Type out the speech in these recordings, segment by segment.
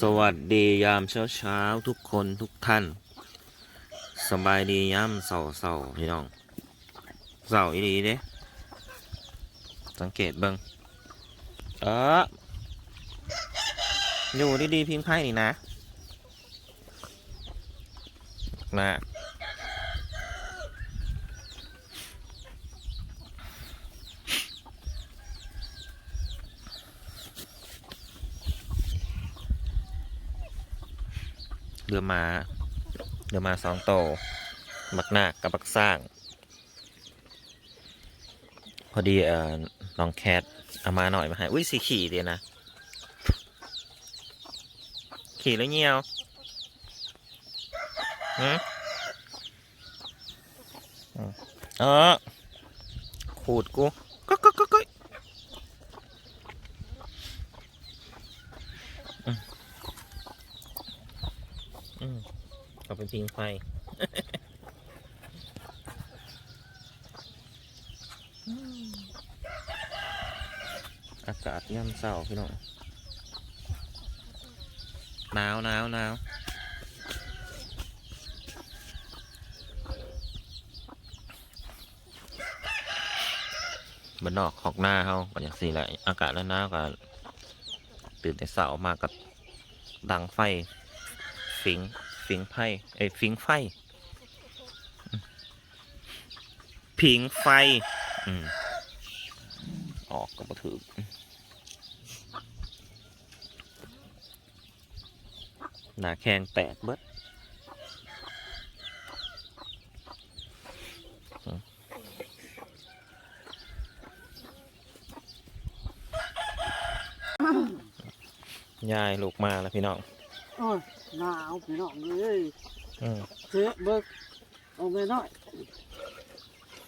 สวัสดียามเช้าเช้าๆทุกคนทุกท่าน สบายดียามเสาเสาๆพี่น้องเสาอีดีเด้สังเกตเบิ้งเอออยู่ดีๆพิงไพ่นี่นะนะ เรือมาเรือมาสองโตบักหนักกับบักสร้าง พอดีเอ่อน้องแคทเอามาหน่อยมาให้อุ้ยสีขี่เดียนะ ขี่แล้วเงียวอืมเออขูดกูก็อืม อืมเอาเป็นพิงไฟ อากาศย่ำเศร้าพี่น้องหนาวหนาวหนาวบนนอกขอกหน้าเขาก็อย่างสี่แหละอากาศแล้วหนาวก็ตื่นแต่เช้ามากับดังไฟ ฟิง ฟิงไฟเอ้ยฟิงไฟ ผิงไฟ อืมออกก็บ่ถือหนาแข้งแตกเบิดยายลูกมาแล้วพี่น้องอ หนาวพี่น้องเอ้ยอืมเจ๊เบิกเอาไปหน่อย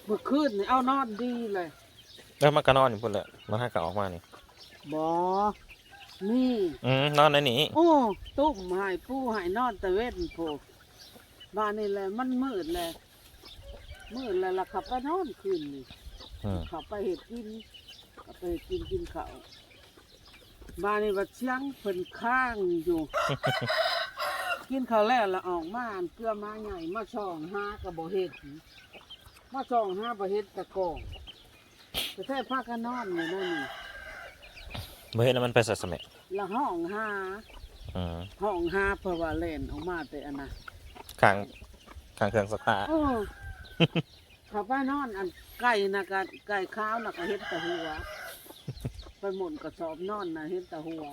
เมื่อคืนนี่เอานอนดีเลยแล้วมากระนอนอยู่พุ่นแหละมาให้กะออกมานี่บอนี่อืมนอนในนี้โอ้ตุ้มใหายปูใหายนอนตะเวนโผบ้านนี่แหละมันมืดเลยมืดเลยล่ะขับไปนอนคืนนี่อืมขับไปเห็ดกินขับไปเห็ดกินกินข้าวบ้านนี่ว่าเชียงเพิ่นข้างอยู่ กินข้าวแล้วละออกมาอันเกลือมาใหญ่มาช่องห้ากระบเห็ดมาช่องห้าประเห็ดตะกองแต่แท้พากันนอนอยู่นั่นนี่เมื่อเห็นแล้วมันไปสัสเมะละห้องห้าอืมห้องห้าเพราะว่าเล่นออกมาแต่อันน่ะข้างข้างเครื่องซักผ้าโอ้เขับไปนอนอันไก่นะกะไก่ข้าวนะก็เห็ดแตะหัว ไปหมุนกระสอบนอนนะเห็ดแตะหัว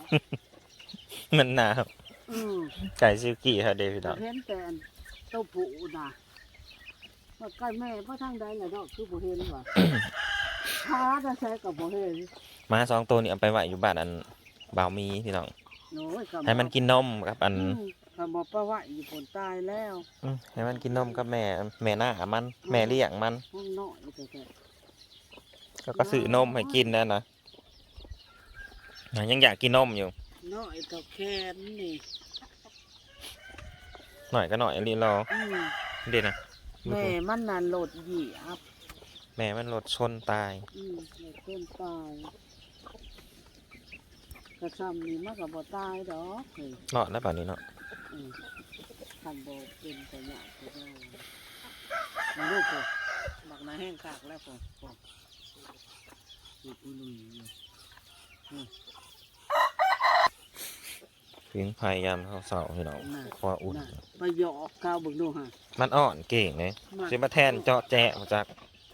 มันหนาว อืมไก่ซิลกี้ค่ะเดพี่น้อง เห็นแต่อันเต้าผูน่ะว่าใกล้แม่พ่อทางใดแหละดอกคือบ่เห็นว่ะพาจะใช้กับบ่เห็นหมาสองตัวนี่เอาไปไว้อยู่บ้านอันบ่าวมีพี่น้อง โอ้ยกับให้มันกินนมกับอันกับบ่ประวัติอยู่ผลตายแล้วอืมให้มันกินนมกับแม่แม่หน้ามัน แม่เลี้ยงมันห้องน้อยแต่แต่แล้วก็ซื้อนมให้กินนั่นนะอะยังอยากกินนมอยู่ น้อยเท่าแขนนี่หน่อยก็หน่อยรีรออืมเด่นนะแม่มันน่ะโหลดเหยียบแม่มันรถชนตาย อืมโหลดเกินตายกระซำนี่มันก็บ่ตายดอกเฮ้ยเนาะได้ป่ะนี้เนาะอืมคันบ่เป็นก็ยากก็ได้มาลูกพ่อบักนาแห้งกากแล้วพ่อพ่ออีอีหลุยอยู่ เพียงพยายามเข้าเสาพี่น้องน่ะเพราะว่าอุ่นน่ะไปหยอกก้าวเบิ่งดูฮะมันอ่อนเก่งเลยมากจะมาแทนเจาะแจะมาจาก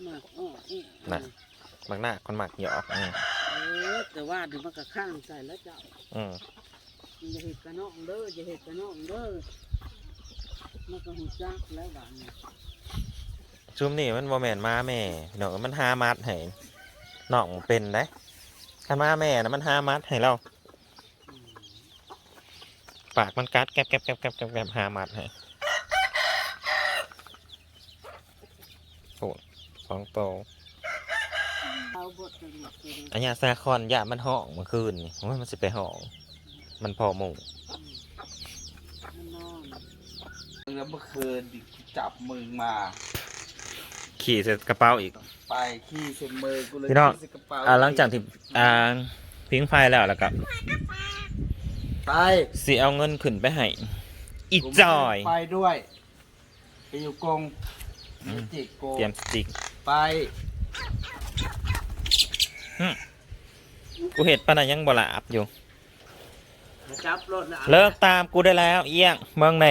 มากอ้อเอ๊ะน่ะบางหน้าคนหมักหยอกอืมเออแต่ว่าถึงมันก็ข้างใส่แล้วเจ้าอืมอย่าเห็ดกระน้องเด้ออย่าเห็ดกระน้องเด้อมันก็หูจักแล้วบ้านนี้ชุมนี่มันโมแมนมาแม่พี่น้องมันหามัดให้น้องเป็นได้คันมาแม่นะมันหามัดให้เราอืม ปากมันกัดแกบแกบแกบแกบแกบแกบหามัดให้โอ้สองโตอันยอันยาซาคอนยามันห้องเมื่อคืนนี่โอ้ยมันสิไปห้อง มันพอหมูแล้วเมื่อคืนจับมึงมา ขี่ใส่กระเป๋าอีก ไปขี้เส้นมือกูเลยพี่น้องอ่าหลังจากที่อ่าพิงไฟแล้วแล้วก็ ไปสิเอาเงินขึ้นไปให้อีจอย ไปด้วยไปอยู่กงอืม จิกโกเตรียมสติกไปกูเห็ดปะนะยังบ่ละอับอยู่ จับรถนะเลิกตามกูได้แล้วเอี้ยงเมืองไหน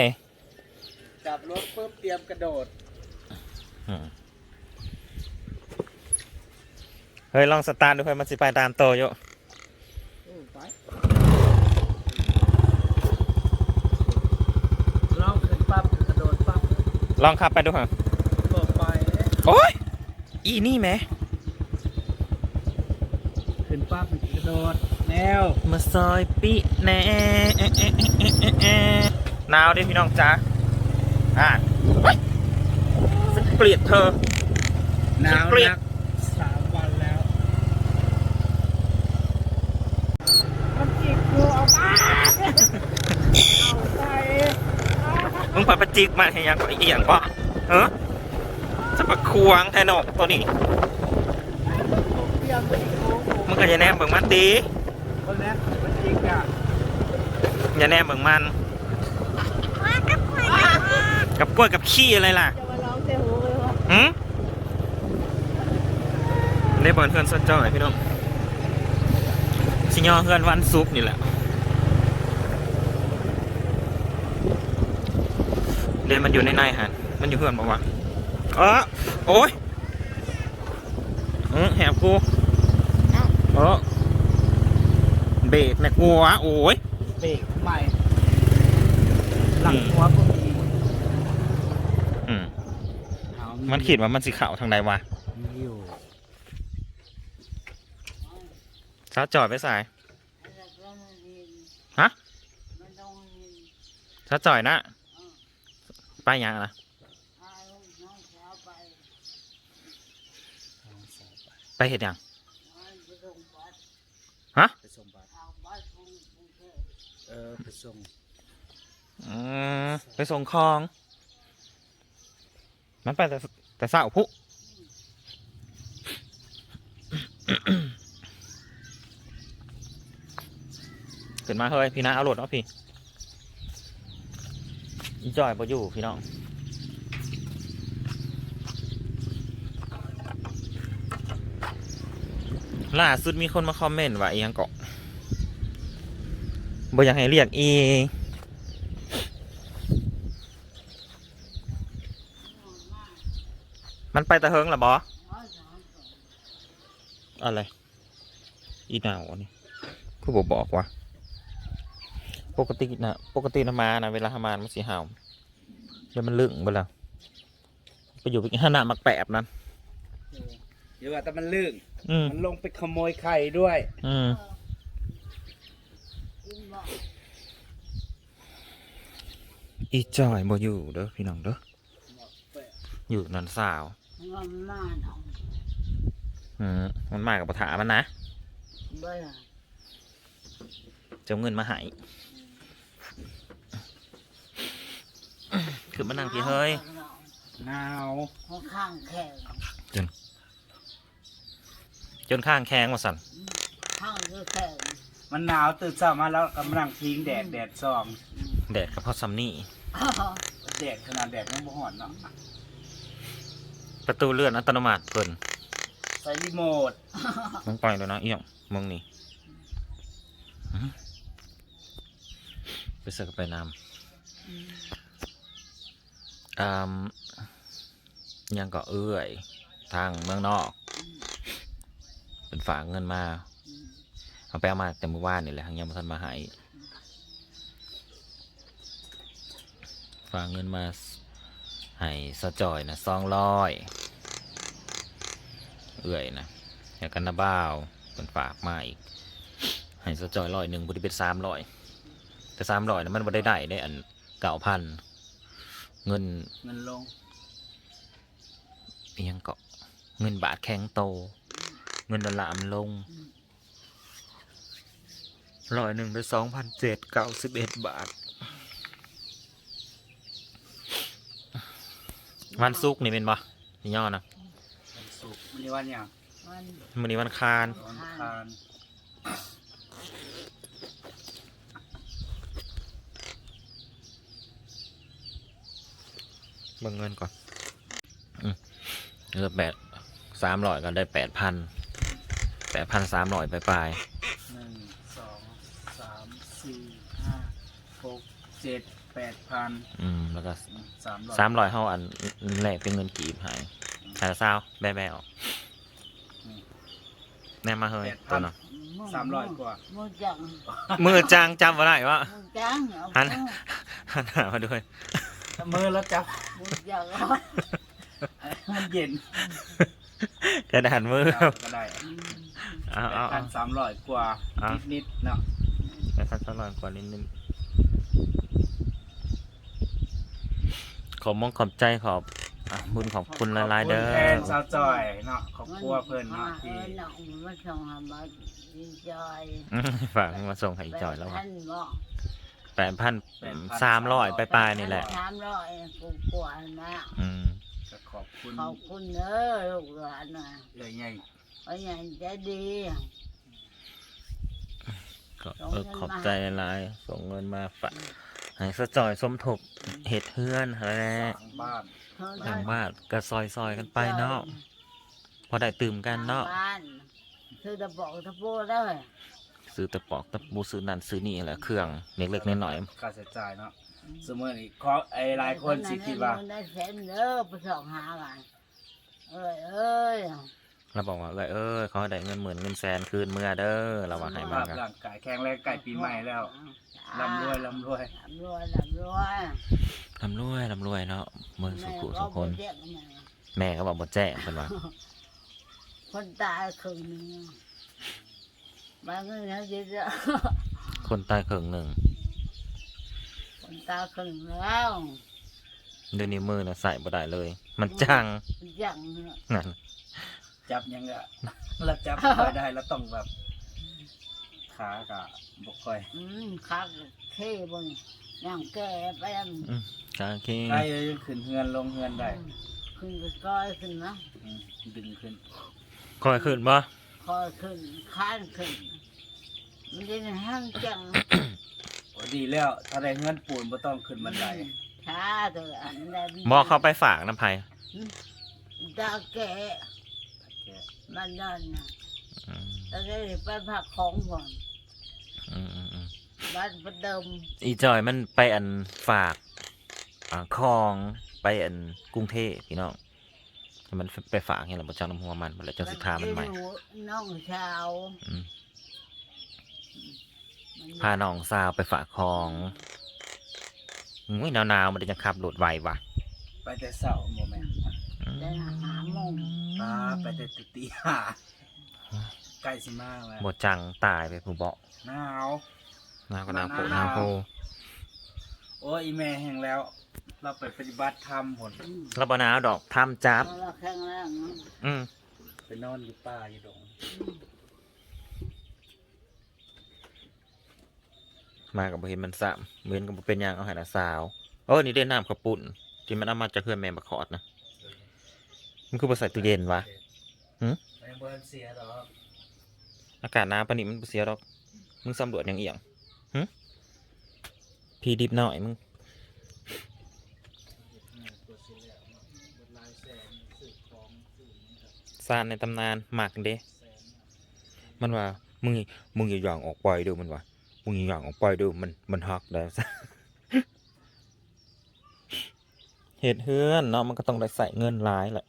จับรถปุ๊บเตรียมกระโดดอืมเฮ้ยลองสตาร์ทดูเพื่อนมันสิไปตามโตอยู่ ไปลองขึ้นปั๊บกระโดดปั๊บ ลองขับไปดูเถอะเปิดไปโอ้ย อีนี่แหมขึ้นปั๊บกระโดดแนวมาซอยปีแหน่เอ๊ะเอ๊ะเอ๊ะเอ๊ะเอ๊ะเอ๊ะหนาวดิพี่น้องจ้าอะเฮ้ยฉันเกลียดเธอหนาวเกลียดนักสามวันแล้วมันจิกกูเอาไปเอาไป มึงไปประจิกมาให้ยังก็อียังก็เออจะประควงแทนอกตัวนี้ มึงก็อย่าแนมเบิ่งมันดีคนแรกมันจิกอะอย่าแนมเบิ่งมัน กับกล้วยกับขี้อะไรล่ะอืมได้บอลเพื่อนสนจ้อยพี่น้องชิยอเพื่อนวันซุปนี่แหละ เรียนมันอยู่ในในฮะมันอยู่เพื่อนบอกว่าเออโอ้ยอือแหบกูเออเบรกนะกูวะโอ้ยเบรกใหม่หลังหัวก็มีอืมเอามันขีดว่ามันสีขาวทางใดวะมีอยู่ช้าจอดไปสาย ฮะช้าจอยนะ ไปยังนะไปเห็ดยังฮะไปส่งบัตรเออไปส่งอืมไปส่งของ มันไปแต่แต่สาวผู้ขึ้นมาเฮ้ยพี่นะเอารถเอาพี่ อีจอยบ่อยู่พี่น้องล่าสุดมีคนมาคอมเมนต์ว่าอีหยังเกาะบ่อยากให้เรียกอีมันไปตะเฮิงหรอบออะไร อีหนาวอันนี่คือบอกบอกว่า ปกตินะปกตินะมานะเวลาทำงานมันสีห่าวเดี๋ยวมันลึงไปแล้วไปอยู่ไปกินห้าหนามักแปบนั้นเดี๋ยวว่าแต่มันลื่นอืมมันลงไปขโมยไข่ด้วย อืมอีจอยบ่อยู่เด้อพี่น้องเด้ออยู่นันสาวมันมาหนองอืมมันมากับปัญหามันนะเบื่อจะเอาเงินมาให้ คือมานั่งพี่เฮ้ยหนาวข้างข้างแข็งจนข้างแข้งว่าสันข้างก็แข็งมันหนาวตื่นเช้ามาแล้วกำลังทิ้งแดดแดดซองแดดกับพ่อซัมนี่แดดขนาดแดดยังบ่ฮ้อนเนาะประตูเลื่อนอัตโนมัติเปิ่นใส่รีโมทมึงปล่อยเลยนะเอี่ยงมึงนี่หืมไปเสิร์ฟไปนำอ่า ยังก็เอื้อยทางเมืองนอกเป็นฝากเงินมาเอาไปเอามาแต่เมื่อวานนี่แหละทางยังมาทันมาให้ฝากเงินมาให้สะจอยนะสองร้อยเอื่อยนะอยากกันนะบ้าวเป็นฝากมาอีกให้สะจอยร้อยหนึ่งบุตรเป็นสามร้อยแต่สามร้อยนะมันบ่ได้ได้ได้อันเก่าพัน เงินเงินลงเอียงเกาะเงินบาทแข็งโต เงินดอลลาร์มันลงร้อยหนึ่งได้สองพันเจ็ดเก้าสิบเอ็ดบาท วันศุกร์นี่เป็นปะพี่ย่อนะวันศุกร์วันนี้วันหยังมันวันนี้วันคาร วันอังคาร เบิ่งเงินก่อนอืมเหลือแปดสามร้อยก็ได้แปดพันแปดพันสามร้อยไปปลายหนึ่งสองสามสี่ห้าหกเจ็ดแปดพันๆอืมแล้วก็สามร้อยสามร้อยเท่าอันแรกเป็นเงินกีบใหายหาละเศร้าแบ่แบ่ออกแน่มาเฮ้ยตัวเนาะสามร้อยกว่ามือจังมือจางจำว่าไรวะมือจังเอาหันหันหน้ามาด้วย มือแล้วจับมือจังมันเย็นกระดานมือจับก็ได้เอาแปเอาดพัเอานสามร้อยกว่าอะนิดนิดๆเนาะไปสักสักหน่อยกว่านิดนึงขอบมงขอบใจขอบอะบุญขอบคุณหลายๆเด้ขบคุณแทนอสาวจอยเนาะขอบครัวเพิ่นเนาะเอที่อหนังมันส่งหามาดีใจอืมฝากมาส่งให้จอยแล้วท่านบอก แปดพันสามร้อยไปปลายๆนี่แหละ สามร้อยกูกลัวนะอืมก็ขอบคุณขอบคุณเด้อลูกหลานนะเลยไงเพราะอย่างใจดีก็เออขอบใจหลายๆส่งเงินมาฝากให้สะจอยสมทบเห็ดเฮือนอะไรสร้างบ้านทางบ้านก็ซอยซอยๆกันไปเนาะพอได้ตื่มกันเนาะบ้านคือตะบอกตะโพได้ ซื้อตะปอกตะปูซื้อนั่นซื้อนี่แหละเครื่องเล็กๆน้อยค่าใช้จ่ายเนาะสมมตินี่ขอไอ้หลายคนสิคิดว่าได้แสนเด้อไปสองหากันเอ้ยเอ้ยๆเราบอกว่าเอ้ยเอ้ยเขาได้เงินหมื่นเงินแสนคืนเมื่อเด้อเราว่าให้สุขมาภาพกันร่างกายแข็งแรงใกล้ปีใหม่แล้วร่ำรวยร่ำรวยลำรวยลำรวยลำรวยลำรวยเนาะมือสุขุทุกคนแม่ก็บ่เรียกแม่แม่ก็บอกบ่แจ้งเพิ่นว่าคนตายครึ่งหนึง บางเงินเขาจะคนตายครึ่งหนึ่งคนตายครึ่งแล้วเดี๋ยวนี้มือน่ะใส่บ่ได้เลย มันจังยังนั่นจับยังก็แล้วจับบ่ค่อยได้แล้วต้องแบบขากะบกค่อย อืมคักเท่บนยังแก่ไปอันอืมกางเกงใกล้จะขึ้นเฮือนลงเฮือนได้ ขึ้นก็ก้อยขึ้นนะอืมดึงขึ้นคอยขึ้นบ่ คอยขึ้นค้านขึ้น มันจะห้างจังโอ้ดีแล้วถ้าได้เงินปูนบ่ต้องขึ้นบันไดช้าตัวอันนั้นบ่เข้าไปฝากน้ำไผตาแก่มันนั่นนะอืมตาแก่ไปผักของผมอืมอืมอืมบ้านประเดิมอีจอยมันไปอันฝากอ่าคลองไปอันกรุงเทพพี่น้อง มันไปฝากเห็นหรือบ่จังน้ำหัวมันบ่แล้วจังสิทามันใหม่น้องชาวอืมพาน้องสาวไปฝากคลองอุ้ยหนาวๆมันจะขับรถไวว่ะไปแต่เช้าโมแม่นอืมได้หาโมงตาไปแต่ตีห้าใกล้สิมาแล้วบ่จังตายไปผู้เบาะหนาวหนาวก็หนาวโผหหนานาววโพโอ้ยอีแม่แห้งแล้ว เราไปปฏิบัติธรรมผลแล้วบ่หนาวดอกทำจับ เราแข็งแรงนะอืมไปนอนอยู่ป่าอยู่ดงมากับบ่เห็นมันซ้ำเว้นกับบ่เป็นหยังเอาให้ละสาวโอ้ยนี่ได้น้ำข้าวปุ่นที่มันเอามาจากเพื่อนแม่บักขอดนะมันคือบ่ใส่ตู้เย็นวะหืมไม่เบิ่นเสียดอกอากาศหนาวปานนี้มันบ่เสียดอก มึงสำรวจยังเอียงหึพี่ดิบหน่อยมึง ซานในตำนานหมักเด้มันว่ามึงมึงอย่าหย่องออกปล่อยดูมันว่ามึงอย่าหย่องออกปล่อยดูมันมันฮักได้ซะเหตุเฮือนเนาะมันก็ต้องได้ใส่เงินหลายแหละ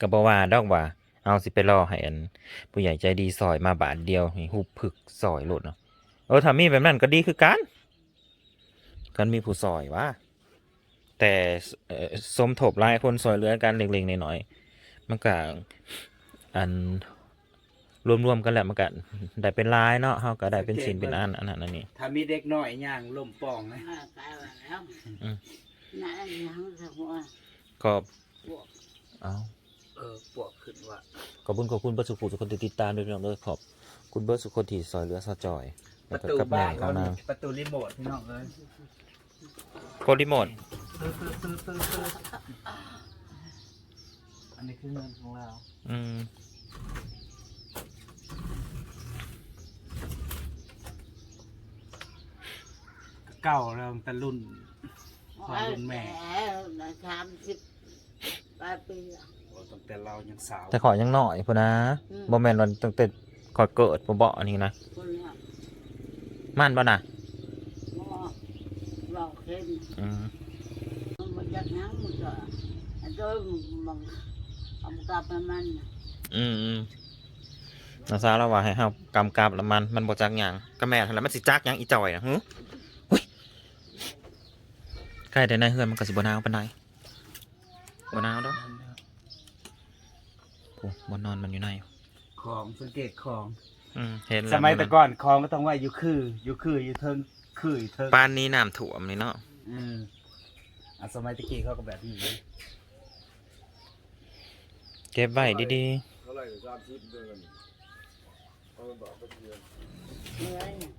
ก็บอกว่าดอกว่า เอาสิไปรอให้อันผู้ใหญ่ใจดีซอยมาบาทเดียวให้หุบผึกซอยโลดเนาะเออถ้ามีแบบนั้นก็ดีคือกันกันมีผู้ซอยวะ แต่เอ่อสมทบหลายคนซอยเหลือกันเล็กๆน้อยๆมันก็อันรวมๆกันแหละมันก็ได้เป็นหลายเนาะเฮาก็ได้เป็นชิ้นเป็นอันอันนั้นอันนี้ถ้ามีเด็กน้อยย่างล่มป่องนะอ่าตายไปแล้วอืมนั่นยังสักหัวก็พวกเอาเออปวกขึ้นว่าขอบคุณขอบคุณเบิร์ดสุขุทุกคนที่ติดตามด้วยพี่น้องเลยขอบคุณเบิร์ดสุขคนที่ซอยเหลือซอจอยปแล้วระก็ตูกับบ้าแม่นเขาเขานาประตูรีโมทพี่น้องเลยโกดรีโมท ตื้อตื้อตื้อตื้อตื้ออันนี้คือเงินของเรา อืมเก่าแล้วแต่รุ่นอ๋อพ่อรุ่นแม่แต่สามสิบแปดปีละโอ้ตั้งแต่เรายังสาวแต่ขอยังหน่อยพุ่นนะอืม บ่แม่นว่าตั้งแต่ขอยเกิดบ่เบาะอันนี้นะคนเนี่ยม่านบ่น่ะหมอบอกเห็นอืม มันจะนั่งมันก็อันโดยมันเอามากลับมามันน่ะอืมอืมนาซาแล้วว่าให้เฮากำกับแล้วมันมันบ่จักหยังก็แม่นหั่นแหล้วมันสิจักหยังอีจ่อยน่ะหึหุ้ยใกล้ได้ในเฮือนมันก็สิบ่หนาวปานใดบ่หนาวดอกโอ้บ่นอนมันอยู่ในของสังเกตของ อืมเห็นแล้วสมัยแต่ก่อนของก็ต้องไว้อยู่คือ อยู่คืออยู่เทิงคืออยู่เทิงปานนี้น้ำท่วมนี่เนาะอืม อะสมัยตะกี้เขาก็แบบนี้เลยเก็บไว้ดีเท่าไหร่สามสิบเดือนเอาไปบอกไปเดือนเหนื่อยน่ะ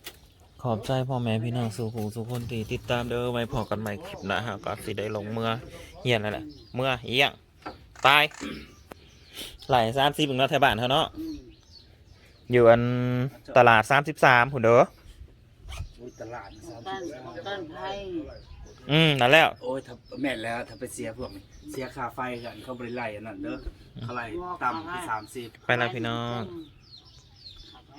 ๆขอบใจพ่อแม่พี่น้องสู่หูสู่คนที่ติดตามเด้อไว้พอกันใหม่คลิปหน้าฮะก็สิได้ลงเมื่อเฮียนนั่นแหละเมื่อเฮียงตายหลายสามสิบถึงเนาะแถวบ้านเขาเนาะอืมอยู่อันตลาดสามสิบสามหุ่นเด้อ อุ้ยตลาดสามกันสิบกันไพ่ อืมนั่นแล้ว โอ้ยถ้าแม่นแล้วถ้าไปเสียพวกนี้เสียค่าไฟกันเขาบริไล่อันนั้นเด้อเขาไล่ต่ำที่สามสิบไปแล้วพี่น้องเอาไป